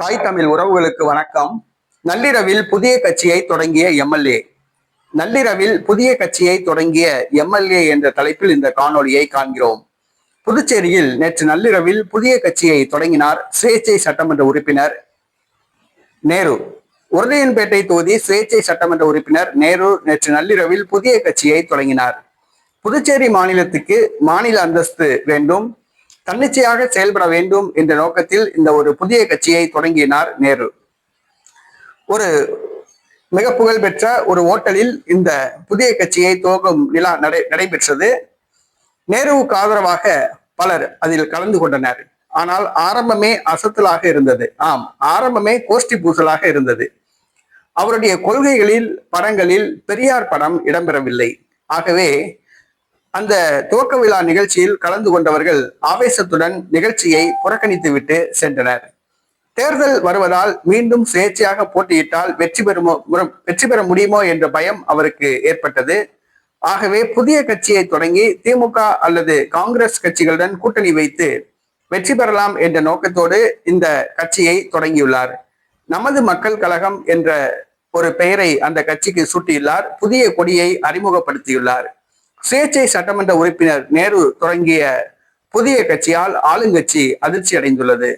தாய் தமிழ் உறவுகளுக்கு வணக்கம். நள்ளிரவில் புதிய கட்சியை தொடங்கிய எம்எல்ஏ நள்ளிரவில் புதிய கட்சியை தொடங்கிய எம்எல்ஏ என்ற தலைப்பில் இந்த காணொளியை காண்கிறோம். புதுச்சேரியில் நேற்று நள்ளிரவில் புதிய கட்சியை தொடங்கினார் சுயேச்சை சட்டமன்ற உறுப்பினர் நேரு. உருளையன்பேட்டை தொகுதி சுயேச்சை சட்டமன்ற உறுப்பினர் நேரு நேற்று நள்ளிரவில் புதிய கட்சியை தொடங்கினார். புதுச்சேரி மாநிலத்துக்கு மாநில அந்தஸ்து வேண்டும். தன்னிச்சையாக செயல்பட வேண்டும் என்ற நோக்கத்தில் இந்த ஒரு புதிய கட்சியை தொடங்கினார் நேரு. ஒரு மிக புகழ்பெற்ற ஒரு ஓட்டலில் இந்த புதிய கட்சியை துவக்கும் நிலா நடை நடைபெற்றது. நேருவுக்கு ஆதரவாக பலர் அதில் கலந்து கொண்டனர். ஆனால் ஆரம்பமே அசத்தலாக இருந்தது. ஆம் ஆரம்பமே கோஷ்டி பூசலாக இருந்தது. அவருடைய கொள்கைகளில் படங்களில் பெரியார் படம் இடம்பெறவில்லை. ஆகவே அந்த துவக்க விழா நிகழ்ச்சியில் கலந்து கொண்டவர்கள் ஆவேசத்துடன் நிகழ்ச்சியை புறக்கணித்துவிட்டு சென்றனர். தேர்தல் வருவதால் மீண்டும் சுயேட்சையாக போட்டியிட்டால் வெற்றி பெறுமோ வெற்றி பெற முடியுமோ என்ற பயம் அவருக்கு ஏற்பட்டது. ஆகவே புதிய கட்சியை தொடங்கி திமுக அல்லது காங்கிரஸ் கட்சிகளுடன் கூட்டணி வைத்து வெற்றி பெறலாம் என்ற நோக்கத்தோடு இந்த கட்சியை தொடங்கியுள்ளார். நமது மக்கள் கழகம் என்ற ஒரு பெயரை அந்த கட்சிக்கு சூட்டியுள்ளார். புதிய கொடியை அறிமுகப்படுத்தியுள்ளார். சுயேட்சை சட்டமன்ற உறுப்பினர் நேரு தொடங்கிய புதிய கட்சியால் ஆளுங்கட்சி அதிர்ச்சி அடைந்துள்ளது